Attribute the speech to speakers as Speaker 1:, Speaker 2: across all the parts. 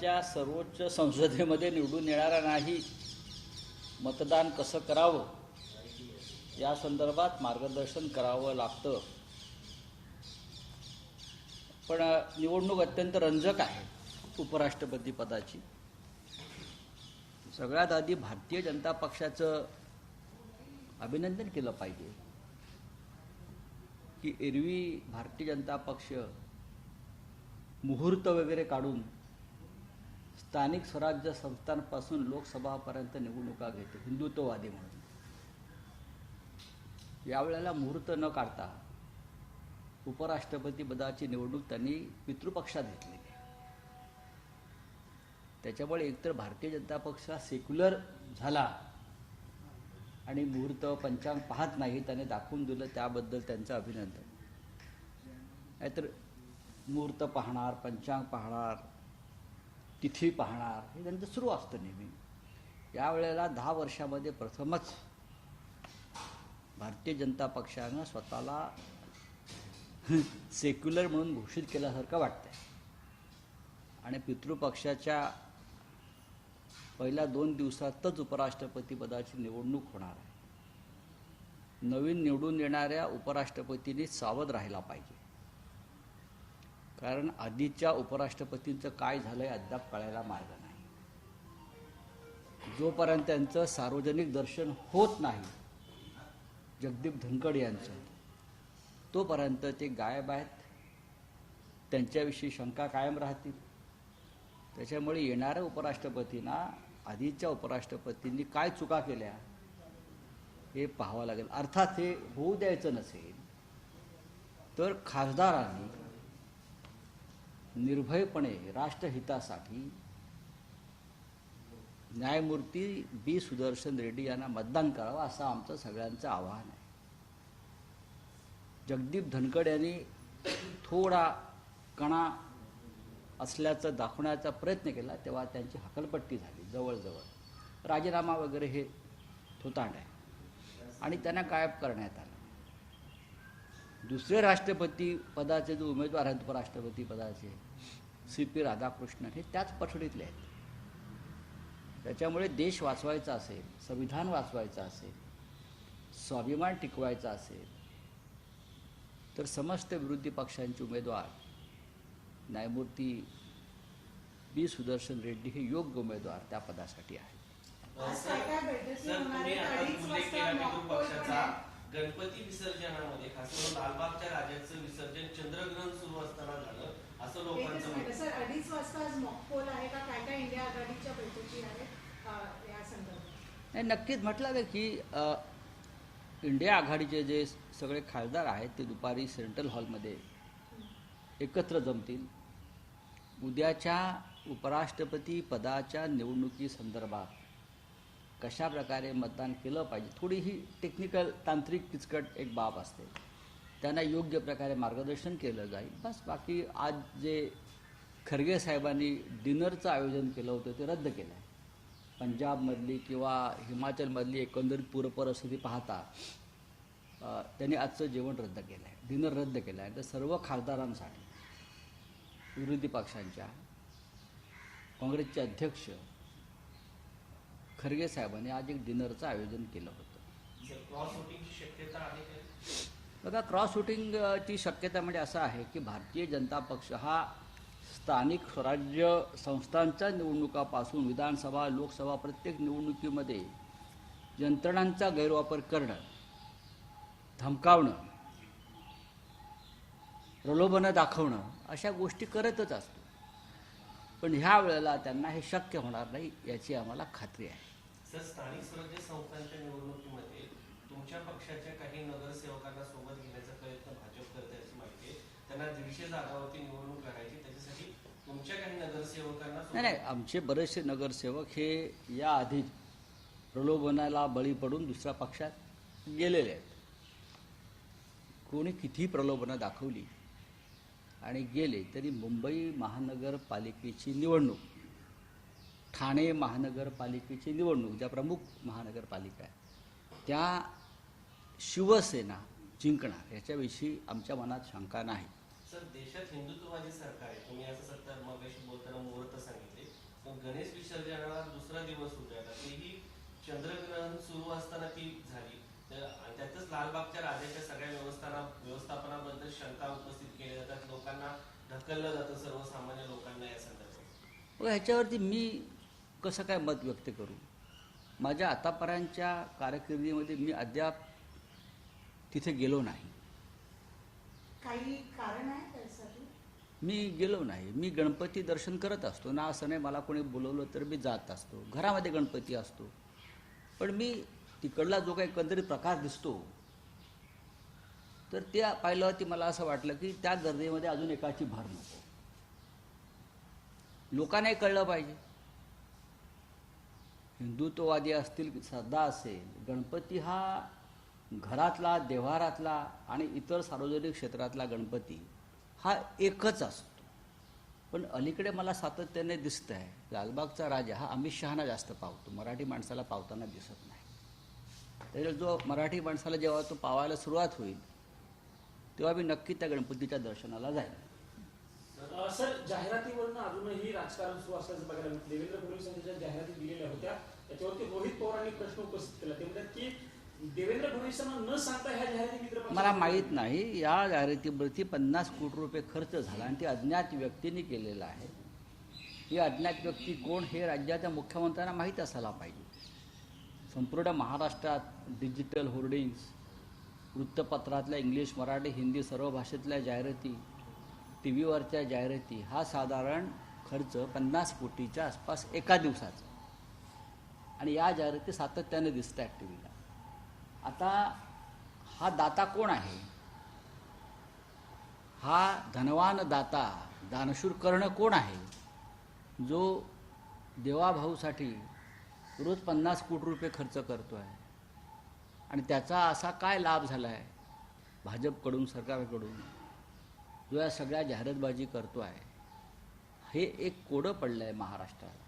Speaker 1: देशाच्या सर्वोच्च संसदेमध्ये निवडून येणारा नाही मतदान कसं करावं? या संदर्भात मार्गदर्शन करावं लागतं. पण निवडणूक अत्यंत रंजक आहे उपराष्ट्रपती पदाची. सगळ्यात आधी भारतीय जनता पक्षाचं अभिनंदन केलं पाहिजे की एरवी भारतीय जनता पक्ष मुहूर्त वगैरे काढून स्थानिक स्वराज्य संस्थांपासून लोकसभापर्यंत निवडणुका घेते. हिंदुत्ववादी म्हणून. यावेळेला मुहूर्त न काढता उपराष्ट्रपती पदाची निवडणूक त्यांनी पितृपक्षात घेतली त्याच्यामुळे एकतर भारतीय जनता पक्ष हा सेक्युलर झाला आणि मुहूर्त पंचांग पाहत नाही त्याने दाखवून दिलं त्याबद्दल त्यांचं अभिनंदन. नाहीतर मुहूर्त पाहणार पंचांग पाहणार तिथी पाहणार. हे त्यांचं सुरू असतं नेहमी. यावेळेला दहा वर्षामध्ये प्रथमच भारतीय जनता पक्षानं स्वतःला सेक्युलर म्हणून घोषित केल्यासारखं वाटतंय. आणि पितृपक्षाच्या पहिल्या दोन दिवसातच उपराष्ट्रपतीपदाची निवडणूक होणार आहे. नवीन निवडून येणाऱ्या उपराष्ट्रपतींनी सावध राहायला पाहिजे. कारण आधीच्या उपराष्ट्रपतींचं काय झालंय अद्याप कळायला मार्ग नाही. जोपर्यंत त्यांचं सार्वजनिक दर्शन होत नाही जगदीप धनकड यांचं तोपर्यंत ते गायब आहेत. त्यांच्याविषयी शंका कायम राहतील. त्याच्यामुळे येणाऱ्या उपराष्ट्रपतींना आधीच्या उपराष्ट्रपतींनी काय चुका केल्या हे पाहावं लागेल. अर्थात हे होऊ द्यायचं नसेल तर खासदारांनी निर्भयपणे राष्ट्रहितासाठी न्यायमूर्ती बी सुदर्शन रेड्डी यांना मतदान करावं असं आमचं सगळ्यांचं आवाहन आहे. जगदीप धनकड यांनी थोडा कणा असल्याचं दाखवण्याचा प्रयत्न केला तेव्हा त्यांची हकलपट्टी झाली जवळजवळ. राजीनामा वगैरे हे थोतांड आहे. आणि त्यांना गायब करण्यात आलं. दुसरे राष्ट्रपती पदाचे जो उमेदवार आहेत उपराष्ट्रपती पदाचे सी पी राधाकृष्णन हे त्याच पठडीतले आहेत. त्याच्यामुळे देश वाचवायचा असेल संविधान वाचवायचं असेल स्वाभिमान टिकवायचा असेल तर समस्त विरोधी पक्षांचे उमेदवार न्यायमूर्ती बी सुदर्शन रेड्डी हे योग्य उमेदवार त्या पदासाठी आहेत.
Speaker 2: गणपती विसर्जनामध्ये खास करून लालबागच्या राजाचं विसर्जन चंद्रग्रहण सुरू असताना झालं. असं लोकांचं म्हणणं.
Speaker 3: सर अडीच वाजता आज मॉक पोल आहे का? काय काय इंडिया आघाडीच्या बैठकी आहेत या संदर्भात?
Speaker 1: नाही नक्कीच म्हटलं आहे की इंडिया आघाडीचे जे सगळे खासदार आहेत ते दुपारी सेंट्रल हॉलमध्ये एकत्र जमतील. उद्याच्या उपराष्ट्रपती पदाच्या निवडणुकीसंदर्भात कशा प्रकारे मतदान केलं पाहिजे? थोडी ही टेक्निकल तांत्रिक किचकट एक बाब असते. त्यांना योग्य प्रकारे मार्गदर्शन केलं जाईल. बस बाकी आज जे खरगे साहेबांनी डिनरचं आयोजन केलं होतं ते रद्द केलं आहे. पंजाबमधली किंवा हिमाचलमधली एकंदरीत पूरपरिस्थिती पाहता त्यांनी आजचं जेवण रद्द केलं आहे. डिनर रद्द केलं आहे. तर सर्व खासदारांसाठी विरोधी पक्षांच्या काँग्रेसचे अध्यक्ष खरगे साहेबांनी आज एक डिनरचं आयोजन केलं होतं. बघा क्रॉस शूटिंगची शक्यता म्हणजे असं आहे की भारतीय जनता पक्ष हा स्थानिक स्वराज्य संस्थांच्या निवडणुकापासून विधानसभा लोकसभा प्रत्येक निवडणुकीमध्ये यंत्रणांचा गैरवापर करणं धमकावणं प्रलोभनं दाखवणं अशा गोष्टी करतच असतो. पण ह्या वेळेला त्यांना हे शक्य होणार नाही याची आम्हाला खात्री आहे.
Speaker 2: तुमच्या पक्षाच्या काही नगरसेवकांना सोबत घेण्याचा प्रयत्न भाजप करते अशी माहिती आहे. त्यांना दीडशे जागावरती निवडणूक लढायची त्याच्यासाठी तुमच्या काही नगरसेवकांना
Speaker 1: नाही नाही आमचे बरेचसे नगरसेवक हे या आधी प्रलोभनाला बळी पडून दुसऱ्या पक्षात गेलेले आहेत. कोणी किती प्रलोभनं दाखवली आणि गेले तरी मुंबई महानगरपालिकेची निवडणूक ठाणे महानगरपालिकेची निवडणूक ज्या प्रमुख महानगरपालिका आहे त्या शिवसेना जिंकणार याच्याविषयी आमच्या मनात शंका नाही.
Speaker 2: सर देशात हिंदुत्ववादी सरकार आहे. तुम्ही असं सत्ता मगाशी बोलताना मुहूर्त सांगितले. दुसरा दिवस होता तेही चंद्रग्रहण सुरू असताना ती झाली. त्यातच लालबागच्या राजाच्या सगळ्या व्यवस्थाना व्यवस्थापनाबद्दल शंका उपस्थित केल्या जातात. लोकांना ढकललं जातं सर्वसामान्य लोकांना या संदर्भात.
Speaker 1: ह्याच्यावरती मी कसं काय मत व्यक्त करू? माझ्या आतापर्यंतच्या कारकिर्दीमध्ये मी अद्याप तिथे गेलो नाही.
Speaker 3: काही कारण आहे
Speaker 1: मी गेलो नाही. मी गणपती दर्शन करत असतो. ना असं नाही मला कोणी बोलवलं तर मी जात असतो. घरामध्ये गणपती असतो. पण मी तिकडला जो काही एकंदरीत प्रकार दिसतो तर त्या पाहिल्यावरती मला असं वाटलं की त्या गर्दीमध्ये अजून एकाची भर नको. लोकांनाही कळलं पाहिजे. हिंदुत्ववादी असतील श्रद्धा असेल गणपती हा घरातला देव्हारातला आणि इतर सार्वजनिक क्षेत्रातला गणपती हा एकच असतो. पण अलीकडे मला सातत्याने दिसतं आहे लालबागचा राजा हा अमित शहाना जास्त पावतो. मराठी माणसाला पावताना दिसत नाही. त्याच्यात जो मराठी माणसाला जेव्हा तो पावायला सुरुवात होईल तेव्हा मी नक्की त्या गणपतीच्या दर्शनाला जाईल.
Speaker 4: सर जाहिरातीवरून अजूनही राजकारण सुरू असल्याचं बघायला मिळतं. देवेंद्र फडणवीस यांच्या जाहिराती दिलेल्या होत्या त्याच्यावरती रोहित पवारांनी प्रश्न उपस्थित केला. ते म्हणतात की देवेंद्र फडणवीसांना न सांगता ह्या जाहिराती मित्र
Speaker 1: मला माहीत नाही या जाहिरातीवरती पन्नास कोटी रुपये खर्च झाला आणि ते अज्ञात व्यक्तीने केलेलं आहे. ही अज्ञात व्यक्ती कोण हे राज्याच्या मुख्यमंत्र्यांना माहीत असायला पाहिजे. संपूर्ण महाराष्ट्रात डिजिटल होर्डिंग्स वृत्तपत्रातल्या इंग्लिश मराठी हिंदी सर्व भाषेतल्या जाहिराती टी व्हीवरच्या जाहिराती हा साधारण खर्च पन्नास कोटीच्या आसपास एका दिवसाचा. आणि या जाहिराती सातत्याने दिसत आहेत टी व्हीला आता हा दाता कोण आहे? हा धनवान दाता दानशूर कर्ण कोण आहे? जो देवाभाऊसाठी रोज पन्नास कोटी रुपये खर्च करतो आहे आणि त्याचा असा काय लाभ झाला आहे भाजपकडून सरकारकडून जो या सगळ्या जाहिरातबाजी करतो आहे हे एक कोडं पडलं आहे महाराष्ट्राला.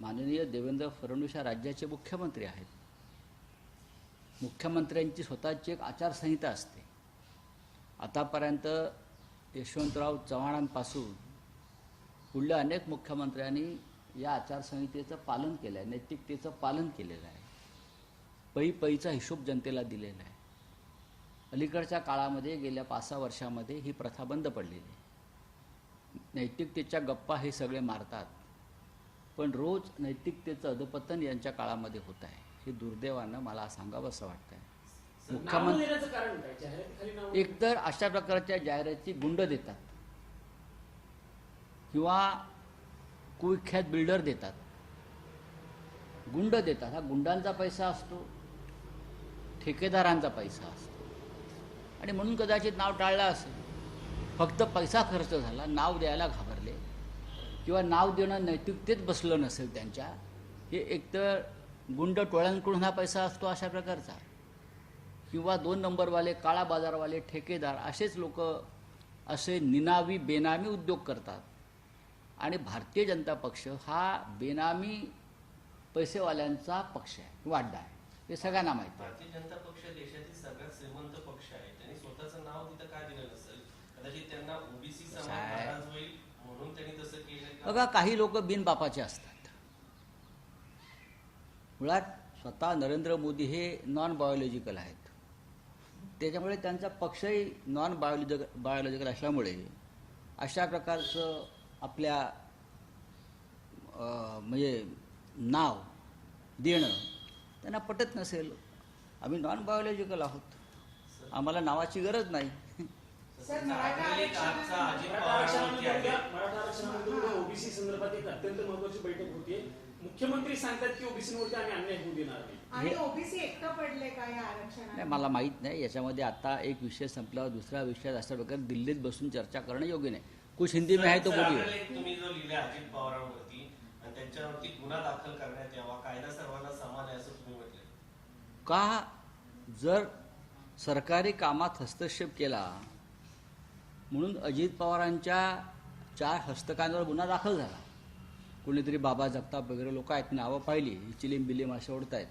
Speaker 1: माननीय देवेंद्र फडणवीस या राज्याचे मुख्यमंत्री आहेत. मुख्यमंत्र्यांची स्वतःची एक आचारसंहिता असते. आतापर्यंत यशवंतराव चव्हाणांपासून पुढल्या अनेक मुख्यमंत्र्यांनी या आचारसंहितेचं पालन केलं आहे नैतिकतेचं पालन केलेलं आहे. पै पैचा हिशोब जनतेला दिलेला आहे. अलीकडच्या काळामध्ये गेल्या पाच सहा वर्षामध्ये ही प्रथा बंद पडलेली आहे. नैतिकतेच्या गप्पा हे सगळे मारतात. पण रोज नैतिकतेचं अधपतन यांच्या काळामध्ये होत आहे. हे दुर्दैवानं मला सांगावं असं वाटतं आहे मुख्यमंत्री एकतर अशा प्रकारच्या जाहिराती गुंड देतात. किंवा कुविख्यात बिल्डर देतात. गुंड देतात. हा गुंडांचा पैसा असतो. ठेकेदारांचा पैसा असतो. आणि म्हणून कदाचित नाव टाळलं असेल. फक्त पैसा खर्च झाला नाव द्यायला घाबरले किंवा नाव देणं नैतिकतेत बसलं नसेल त्यांच्या हे एकतर गुंड टोळ्यांकडून हा पैसा असतो अशा प्रकारचा. किंवा दोन नंबरवाले काळा बाजारवाले ठेकेदार असेच लोक असे निनावी बेनामी उद्योग करतात. आणि भारतीय जनता पक्ष हा बेनामी पैसेवाल्यांचा पक्ष आहे किंवा अड्डा आहे. हे सगळ्यांना माहिती आहे.
Speaker 2: भारतीय जनता पक्ष देशातील सगळ्यात श्रीमंत पक्ष आहे. त्यांनी स्वतःचं नाव तिथं का दिलं नसेल? कदाचित त्यांना ओबीसी समाज
Speaker 1: काय?
Speaker 2: होईल म्हणून त्यांनी तसं केलं?
Speaker 1: बघा काही लोक बिनबापाचे असतात. मुळात स्वतः नरेंद्र मोदी हे नॉन बायोलॉजिकल आहेत. त्याच्यामुळे त्यांचा पक्षही नॉन बायोलॉजिक बायोलॉजिकल असल्यामुळे अशा प्रकारचं आपल्या अं, म्हणजे नाव देणं त्यांना पटत नसेल. आम्ही नॉन बायोलॉजिकल आहोत. आम्हाला नावाची गरज नाही.
Speaker 4: ओबीसी संदर्भात एक अत्यंत महत्वाची बैठक होती. मुख्यमंत्री सांगतात की ओबीसीवरती आम्ही अन्याय होऊ देणार नाही.
Speaker 3: आणि ओबीसी एकटं पडले का या
Speaker 1: नाही मला माहीत नाही. याच्यामध्ये आता एक विषय संपल्यावर दुसरा विषय अशा प्रकारे दिल्लीत बसून चर्चा करणं योग्य नाही. कुछ हिंदी में है तो
Speaker 2: सर,
Speaker 1: बोलिए.
Speaker 2: एक तुम्ही जो लिहिला अजित पवारांवरती आणि त्यांच्यावरती गुन्हा दाखल करण्यात यावा. कायदा सर्वांना समान आहे असं तुम्ही म्हटलं
Speaker 1: का जर सरकारी कामात हस्तक्षेप केला म्हणून अजित पवारांच्या चार हस्तकांवर गुन्हा दाखल झाला? कोणीतरी बाबा जगताप वगैरे लोक आहेत नावं पाहिली चिलीम बिलीम असे ओढतायत.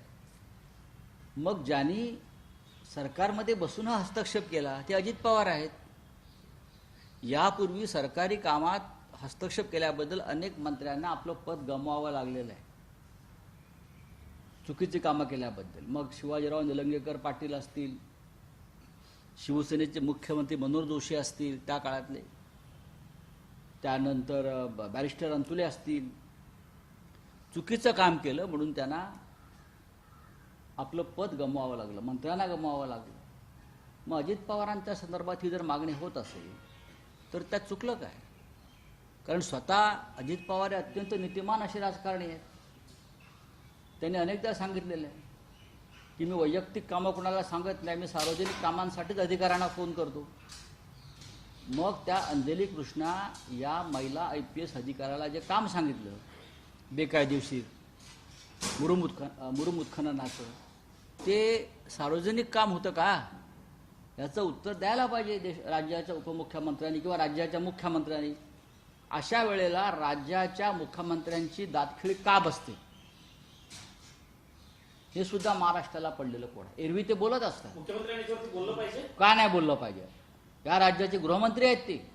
Speaker 1: मग ज्यांनी सरकारमध्ये बसून हा हस्तक्षेप केला ते अजित पवार आहेत. यापूर्वी सरकारी कामात हस्तक्षेप केल्याबद्दल अनेक मंत्र्यांना आपलं पद गमवावं लागलेलं आहे. चुकीची कामं केल्याबद्दल. मग शिवाजीराव निलंगेकर पाटील असतील शिवसेनेचे मुख्यमंत्री मनोहर जोशी असतील त्या काळातले. त्यानंतर ब- बॅरिस्टर अंतुले असतील चुकीचं काम केलं म्हणून त्यांना आपलं पद गमवावं लागलं मंत्र्यांना गमवावं लागलं. मग अजित पवारांच्या संदर्भात ही जर मागणी होत असेल तर त्यात चुकलं काय? कारण स्वतः अजित पवार हे अत्यंत नीतिमान असे राजकारणी आहेत. त्यांनी अनेकदा सांगितलेलं आहे की मी वैयक्तिक कामं कोणाला सांगत नाही मी सार्वजनिक कामांसाठीच अधिकाऱ्यांना फोन करतो. मग त्या अंजली कृष्णा या महिला आय पी एस अधिकाऱ्याला जे काम सांगितलं बेकायदेशीर. मुरुम उत्ख मुरुम उत्खननाचं ते सार्वजनिक काम होतं का? याचं उत्तर द्यायला पाहिजे देश राज्याच्या उपमुख्यमंत्र्यांनी किंवा राज्याच्या मुख्यमंत्र्यांनी. अशा वेळेला राज्याच्या मुख्यमंत्र्यांची दातखिळी का बसते? हे सुद्धा महाराष्ट्राला पडलेलं कोण एरवी ते बोलत असतात. का नाही बोललं पाहिजे? या राज्याचे गृहमंत्री आहेत ते.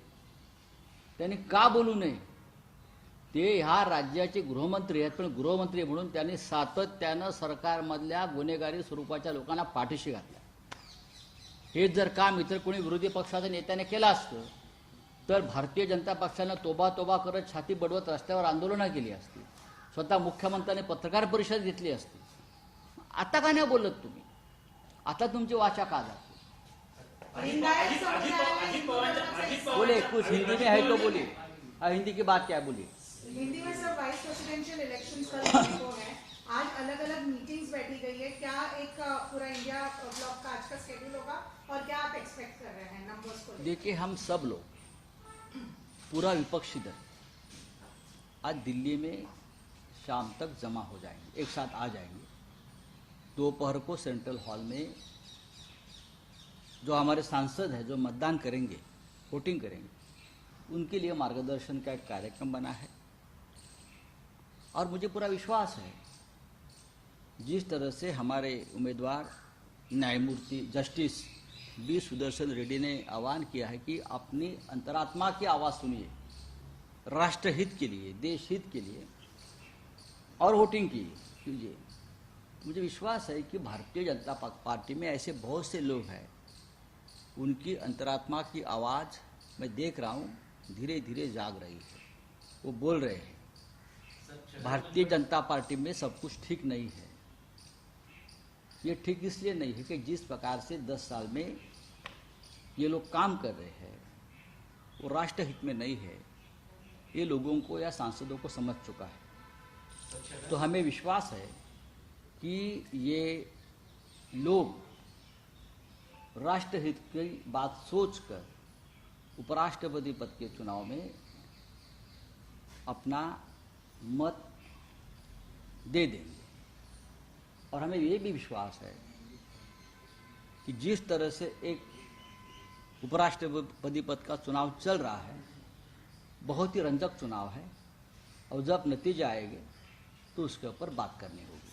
Speaker 1: त्यांनी का बोलू नये? ते ह्या राज्याचे गृहमंत्री आहेत. पण गृहमंत्री म्हणून त्यांनी सातत्यानं सरकारमधल्या गुन्हेगारी स्वरूपाच्या लोकांना पाठीशी घातल्या हे जर काम इतर कोणी विरोधी पक्षाच्या नेत्याने केलं असतं तर भारतीय जनता पक्षानं तोबा तोबा करत छाती बडवत रस्त्यावर आंदोलनं केली असती. स्वतः मुख्यमंत्र्यांनी पत्रकार परिषद घेतली असती. आता का नाही बोलत तुम्ही? आता तुमची वाचा का जाते? बोले कुछ हिंदी में है तो बोलिए हिंदी की बात क्या बोली? बोलिए
Speaker 3: हिंदी में वाइस प्रेसिडेंशियल इलेक्शन आज अलग अलग मीटिंग्स बैठी गई है। क्या एक पूरा इंडिया ब्लॉक का आज का होगा और क्या आप एक्सपेक्ट कर रहे हैं नंबर्स को
Speaker 1: देखिए, हम सब लोग, पूरा विपक्षी दल आज दिल्ली में शाम तक जमा हो जाएँगे, एक साथ आ जाएँगे। दोपहर को सेंट्रल हॉल में जो हमारे सांसद हैं, जो मतदान करेंगे वोटिंग करेंगे, उनके लिए मार्गदर्शन का एक कार्यक्रम बना है। और मुझे पूरा विश्वास है। जिस तरह से हमारे उम्मीदवार, न्यायमूर्ति, जस्टिस बी सुदर्शन रेड्डी ने आह्वान किया है कि अपनी अंतरात्मा की आवाज़ सुनिए, राष्ट्रहित के लिए देश हित के लिए और वोटिंग कीजिए। मुझे विश्वास है कि भारतीय जनता पार्टी में ऐसे बहुत से लोग हैं। उनकी अंतरात्मा की आवाज़ मैं देख रहा हूँ धीरे धीरे जाग रही है। वो बोल रहे हैं भारतीय जनता पार्टी में सब कुछ ठीक नहीं है। ये ठीक इसलिए नहीं है कि जिस प्रकार से 10 साल में ये लोग काम कर रहे हैं, वो राष्ट्र हित में नहीं है। ये लोगों को या सांसदों को समझ चुका है। तो हमें विश्वास है कि ये लोग राष्ट्रहित की बात सोचकर उपराष्ट्रपति पद के चुनाव में अपना मत दे देंगे। और हमें ये भी विश्वास है कि जिस तरह से एक उपराष्ट्रपति पद का चुनाव चल रहा है, बहुत ही रंजक चुनाव है, और जब नतीजे आएँगे तो उसके ऊपर बात करनी होगी।